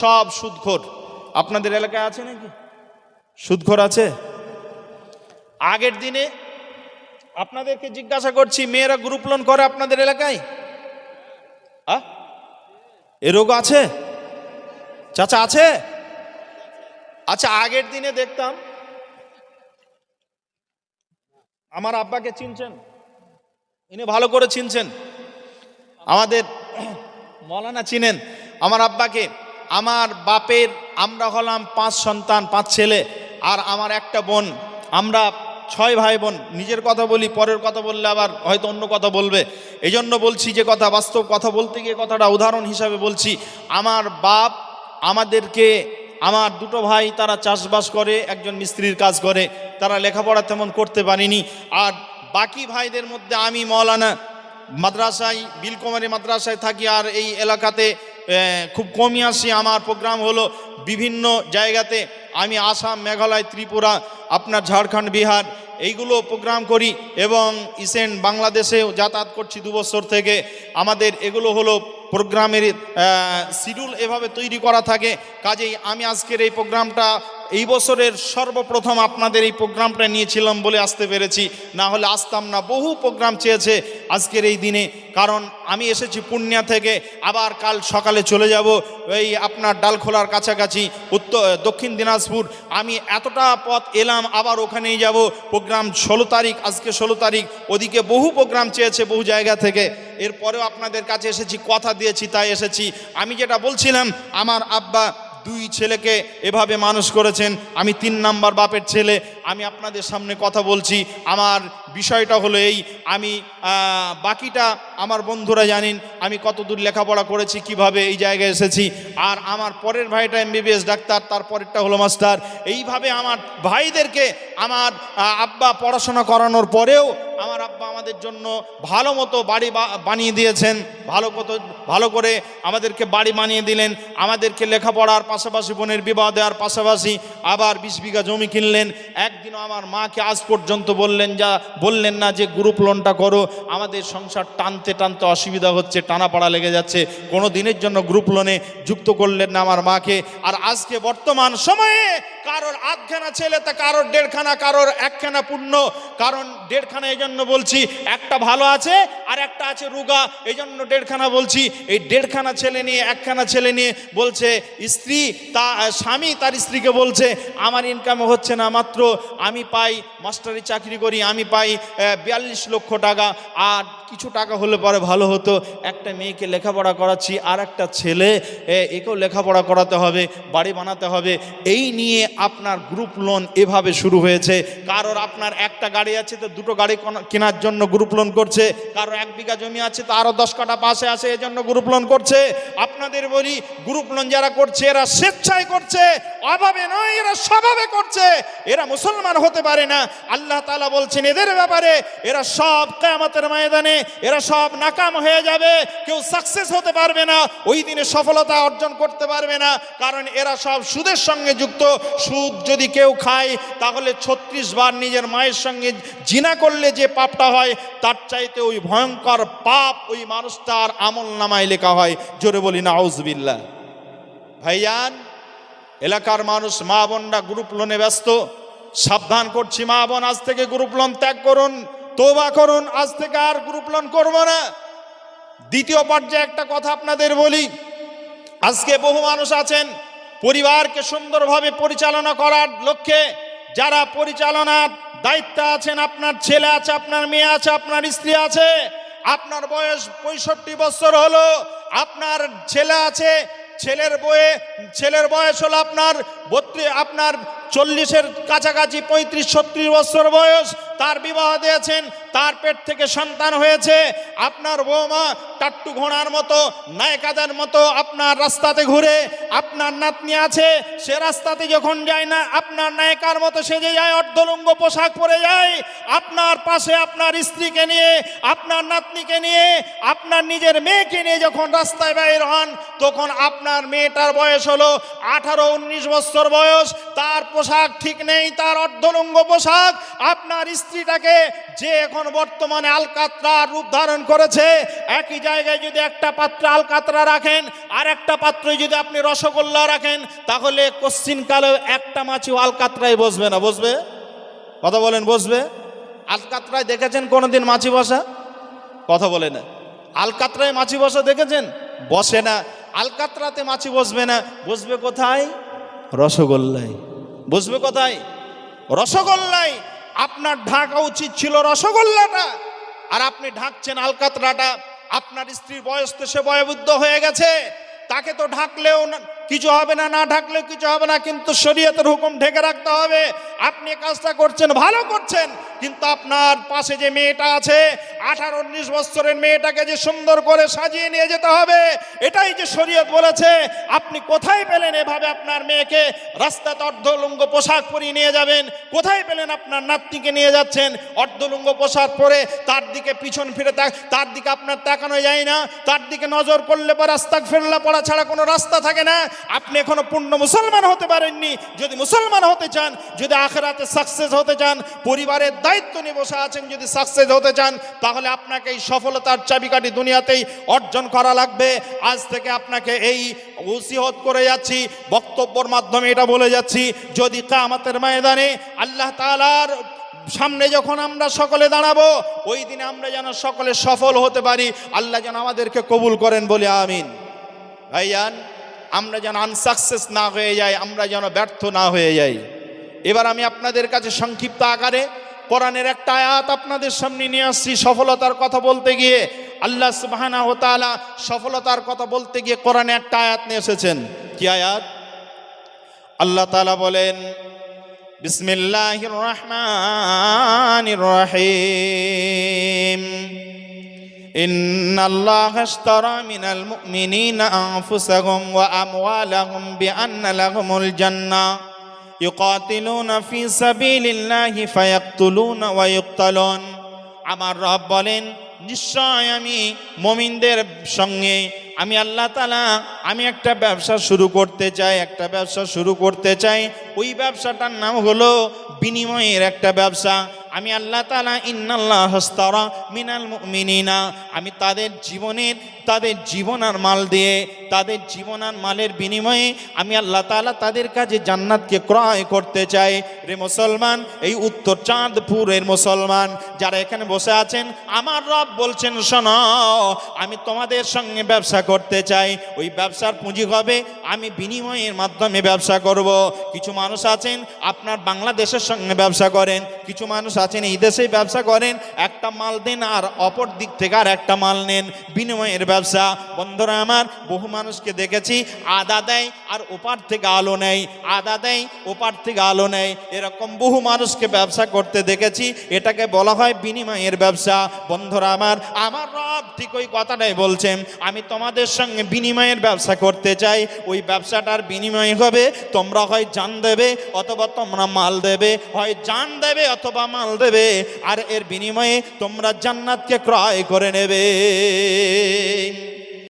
সব সুদখোর। আপনাদের এলাকায় আছে নাকি? সুদখোর আছে? আগের দিনে আপনাদেরকে জিজ্ঞাসা করছি, মেয়েরা গ্রুপ লোন করে আপনাদের এলাকায়? এ রোগ আছে? চাচা আছে? আচ্ছা আগের দিনে দেখতাম, আমার আব্বাকে চিনছেন। ইনি ভালো করে চিনছেন। আমাদের মৌলানা চিনেন। আমার আব্বাকে আমার বাপের আমরা হলাম পাঁচ সন্তান, পাঁচ ছেলে আর আমার একটা বোন। আমরা ছয় ভাই বোন। নিজের কথা বলি, পরের কথা বললে আবার হয়তো অন্য কথা বলবে। এই জন্য বলছি যে কথা, বাস্তব কথা বলতে গিয়ে কথাটা উদাহরণ হিসাবে বলছি। আমার বাপ আমাদেরকে, আমার দুটো ভাই তারা চাষবাস করে, একজন মিস্ত্রির কাজ করে। তারা লেখাপড়া তেমন করতে পারেনি। আর বাকি ভাইদের মধ্যে আমি মৌলানা মাদ্রাসায়, বিলকুমারী মাদ্রাসায় থাকি আর এই এলাকাতে খুব কমই আসি। আমার প্রোগ্রাম হলো বিভিন্ন জায়গাতে। আমি আসাম, মেঘালয়, ত্রিপুরা, আপনার ঝাড়খণ্ড, বিহার, এইগুলো প্রোগ্রাম করি এবং ইসেন্ট বাংলাদেশেও যাতায়াত করছি দুবছর থেকে। আমাদের এগুলো হলো প্রোগ্রামের শিডিউল এভাবে তৈরি করা থাকে। কাজেই আমি আজকের এই প্রোগ্রামটা এই বছরের সর্বপ্রথম আপনাদের এই প্রোগ্রামটা নিয়েছিলাম বলে আসতে পেরেছি। না হলে আসতাম না, বহু প্রোগ্রাম চেয়েছে আজকের এই দিনে। কারণ আমি এসেছি পূর্ণিয়া থেকে, আবার কাল সকালে চলে যাব এই আপনার ডালখোলার কাছাকাছি, উত্তর, দক্ষিণ দিনাজপুর। আমি এতটা পথ এলাম, আবার ওখানেই যাব। প্রোগ্রাম ষোলো তারিখ, আজকে ষোলো তারিখ। ওদিকে বহু প্রোগ্রাম চেয়েছে বহু জায়গা থেকে। এরপরেও আপনাদের কাছে এসেছি, কথা দিয়েছি, তাই এসেছি। আমি যেটা বলছিলাম, আমার আব্বা দুই ছেলেকে এভাবে মানুষ করেছেন। আমি তিন নাম্বার বাপের ছেলে। আমি আপনাদের সামনে কথা বলছি। আমার বিষয়টা হলো এই। আমি বাকিটা আমার বন্ধুরা জানেন, আমি কত দূর লেখাপড়া করেছি, কীভাবে এই জায়গায় এসেছি, আর আমার পরের ভাইটা এমবিবিএস ডাক্তার, তার পরেরটা হলো মাস্টার। এইভাবে আমার ভাইদেরকে আমার আব্বা পড়াশোনা করানোর পরেও আমার আব্বা আমাদের জন্য ভালো মতো বাড়ি বানিয়ে দিয়েছেন, ভালো মতো ভালো করে আমাদেরকে বাড়ি বানিয়ে দিলেন, আমাদেরকে লেখাপড়ার পাশাপাশি বোনের বিবাহ দেওয়ার পাশাপাশি আবার বিশ বিঘা জমি কিনলেন। একদিনও আমার মাকে আজ পর্যন্ত বললেন যা, বললেন না যে, গ্রুপ লোনটা করো, আমাদের সংসার টানতে টানতে টানতে অসুবিধা হচ্ছে টানা টানাপাড়া লেগে যাচ্ছে। কোনো দিনের জন্য গ্রুপ লোনে যুক্ত করলেন না আমার মাকে। আর আজকে বর্তমান সময়ে কারোর আধখানা ছেলে তা কারোর দেড়খানা, কারোর একখানা পূর্ণ কারণ দেড়খানা এই জন্য বলছি, একটা ভালো আছে আর একটা আছে রুগা, এই জন্য দেড়খানা বলছি। এই দেড়খানা ছেলে নিয়ে, একখানা ছেলে নিয়ে বলছে, স্ত্রী, তা, স্বামী তার স্ত্রীকে বলছে, আমার ইনকামে হচ্ছে না মাত্র, আমি পাই মাস্টারি চাকরি করি, আমি পাই বিয়াল্লিশ লক্ষ টাকা। আর কিছু টাকা হলে পরে ভালো হতো। একটা মেয়েকে লেখাপড়া করাচ্ছি আর একটা ছেলে একেও লেখাপড়া করাতে হবে, বাড়ি বানাতে হবে। এই নিয়ে আপনার গ্রুপ লোন এভাবে শুরু হয়েছে। কারোর আপনার একটা গাড়ি আছে তো দুটো গাড়ি কেনার জন্য গ্রুপ লোন করছে। কারও এক বিঘা জমি আছে তো আরও দশ কাটা পাশে আছে, এজন্য গ্রুপ লোন করছে। আপনাদের বলি গ্রুপ লোন যারা করছে, এরা স্বেচ্ছায় করছে, অভাবে নয়, এরা স্বভাবে করছে। এরা মুসলমান হতে পারে না। আল্লাহ তালা বলছেন, এদের ব্যাপারে এরা সব কেয়ামতের ময়দানে, এরা সব নাকাম হয়ে যাবে। কেউ সাকসেস হতে পারবে না। ওই দিনে সফলতা অর্জন করতে পারবে না। কারণ এরা সব সুদের সঙ্গে যুক্ত সুদ যদি কেউ খায়, তাহলে ছত্রিশ বার নিজের মায়ের সঙ্গে জিনা করলে যে পাপটা হয়, তার চাইতে ওই ভয়ঙ্কর পাপ ওই মানুষটার আমল নামায় লেখা হয়। জোরে বলি না আউজবিল্লা ভাইয়ান এলাকার মানুষ, মা বোনরা গ্রুপ লোনে ব্যস্ত। সাবধান করছি, মা বোন, আজ থেকে গ্রুপ লোন ত্যাগ করুন, তোবা করুন, আজ থেকে আর গ্রুপ লোন করব না। দ্বিতীয় পর্যায়ে একটা কথা আপনাদের বলি। আজকে বহু মানুষ আছেন পরিবারকে সুন্দরভাবে পরিচালনা করার লক্ষ্যে যারা পরিচালনার দায়িত্ব আছেন, আপনার ছেলে আছে, আপনার মেয়ে আছে, আপনার স্ত্রী আছে, আপনার বয়স পঁয়ষট্টি বছর হলো, আপনার ছেলে আছে, ছেলের বয়ে, ছেলের বয়স হলো আপনার বত্রিশ আপনার চল্লিশের কাছাকাছি পঁয়ত্রিশ, ছত্রিশ বছর বয়স তার বিবাহ দিয়েছেন, তার পেট থেকে সন্তান হয়েছে। আপনার বৌমা টাট্টু ঘোড়ার মতো, নায়কাদের মতো আপনার রাস্তাতে ঘুরে আপনার নাতনি আছে, সে রাস্তাতে যখন যায় না, আপনার নায়িকার মতো সেজে যায়, অর্ধলঙ্গ পোশাক পরে যায়। আপনার পাশে আপনার স্ত্রীকে নিয়ে, আপনার নাতনিকে নিয়ে, আপনার নিজের মেয়েকে নিয়ে যখন রাস্তায় বাইর হন, তখন আপনার মেয়েটার বয়স হলো আঠারো উনিশ বছর বয়স। তার পোশাক ঠিক নেই, তার অর্ধলঙ্গ পোশাক, আপনার স্ত্রী স্ত্রীটাকে যে এখন বর্তমানে আলকাতরা রূপ ধারণ করেছে, একই জায়গায় যদি একটা পাত্রে আলকাতরা রাখেন, আর একটা পাত্রে যদি আপনি রসগোল্লা রাখেন, তাহলে কশ্চিন কালে একটা মাছিও আলকাতরায় বসবে না। বসবে? কথা বলেন, বসবে? আলকাতরায় দেখেছেন কোনোদিন মাছি বসা? কথা বলে না আলকাতরায় মাছি বসা দেখেছেন? বসে না। আলকাতরাতে মাছি বসবে না। বসবে কোথায়? রসগোল্লায়। বসবে কোথায়? রসগোল্লায়। আপনার ঢাকা উচিত ছিল রসগোল্লাটা। আর আপনি ঢাকছেন আলকাতরাটা। আপনার স্ত্রীর বয়স তো সে বয়বুদ্ধ হয়ে গেছে। তাকে তো ঢাকলেও কিছু হবে না না ঢাকলেও কিছু হবে না, কিন্তু শরীয়তের হুকুম ঢেকে রাখতে হবে। আপনি কাজটা করছেন, ভালো করছেন, কিন্তু আপনার পাশে যে মেয়েটা আছে, আঠারো উনিশ বছরের মেয়েটাকে যে সুন্দর করে সাজিয়ে নিয়ে যেতে হবে, এটাই যে শরীয়ত বলেছে, আপনি কোথায় পেলেন এভাবে আপনার মেয়েকে? রাস্তাতে অর্ধলুঙ্গ পোশাক পরিয়ে নিয়ে যাবেন, কোথায় পেলেন আপনার নাতনিকে নিয়ে যাচ্ছেন? অর্ধলুঙ্গ পোশাক পরে তার দিকে পিছন ফিরে তাক, তার দিকে আপনার তাকানো যায় না, তার দিকে নজর করলে পর রাস্তা ফেরলা পড়া ছাড়া কোনো রাস্তা থাকে না আপনি এখনও পূর্ণ মুসলমান হতে পারেননি। যদি মুসলমান হতে চান, যদি আখেরাতে সাকসেস হতে চান, পরিবারের দায়িত্ব নিয়ে বসে আছেন, যদি সাকসেস হতে চান, তাহলে আপনাকে এই সফলতার চাবিকাঠি দুনিয়াতেই অর্জন করা লাগবে। আজ থেকে আপনাকে এই ওসিহত করে যাচ্ছি, বক্তব্যর মাধ্যমে এটা বলে যাচ্ছি, যদি কামাতের ময়দানে আল্লাহ তাআলার সামনে যখন আমরা সকলে দাঁড়াবো, ওই দিনে আমরা যেন সকলে সফল হতে পারি। আল্লাহ যেন আমাদেরকে কবুল করেন বলে আমিন। ভাইয়ান আমরা যেন আনসাকসেস না হয়ে যাই, আমরা যেন ব্যর্থ না হয়ে যাই। এবার আমি আপনাদের কাছে সংক্ষিপ্ত আকারে কোরআনের একটা আয়াত আপনাদের সামনে নিয়ে আসছি, সফলতার কথা বলতে গিয়ে। আল্লাহ সুবহানাহু ওয়া তাআলা সফলতার কথা বলতে গিয়ে কোরআনে একটা আয়াত নিয়ে এসেছেন। কি আয়াত? আল্লাহ তাআলা বলেন, বিসমিল্লাহির রহমানির রহিম। إن الله اشترى من المؤمنين أنفسهم وأموالهم بأن لهم الجنة يقاتلون في سبيل الله فيقتلون ويقتلون আমার রব বলেন নিশ্চয় আমি মমিনদের সঙ্গে আমি আল্লাহ তালা আমি একটা ব্যবসা শুরু করতে চাই একটা ব্যবসা শুরু করতে চাই ওই ব্যবসাটার নাম হলো বিনিময়ের একটা ব্যবসা আমি আল্লাহ তালা ইন্নাল্লাহ হস্তারা মিনাল মিনিনা আমি তাদের জীবনের, তাদের জীবন আর মাল দিয়ে তাদের জীবন আর মালের বিনিময়ে আমি আল্লাহ তালা তাদের কাছে জান্নাতকে ক্রয় করতে চাই। রে মুসলমান, এই উত্তর চাঁদপুরের মুসলমান, যারা এখানে বসে আছেন, আমার রব বলছেন, শোনো, আমি তোমাদের সঙ্গে ব্যবসা করতে চাই। ওই ব্যবসার পুঁজি হবে, আমি বিনিময়ের মাধ্যমে ব্যবসা করব। কিছু মানুষ আছেন, আপনার বাংলাদেশের সঙ্গে ব্যবসা করেন। কিছু মানুষ আছেন, এই দেশেই ব্যবসা করেন। একটা মাল দেন আর অপর দিক থেকে আর একটা মাল নেন। বিনিময়ের ব্যবসা। বন্ধুরা আমার, বহু মানুষকে দেখেছি, আদা দেয় আর ওপার থেকে আলো নেয়। আদা দেয়, ওপার থেকে আলো নেয়। এরকম বহু মানুষকে ব্যবসা করতে দেখেছি, এটাকে বলা হয় বিনিময়ের ব্যবসা। বন্ধুরা আমার আমার রব ঠিক ওই কথাটাই বলছেন, আমি তোমাদের সঙ্গে বিনিময়ের ব্যবসা করতে চাই। ওই ব্যবসাটার বিনিময় হবে, তোমরা হয় জান দেবে অথবা তোমরা মাল দেবে। হয় জান দেবে অথবা মাল দেবে, আর এর বিনিময়ে তোমরা জান্নাতকে ক্রয় করে নেবে।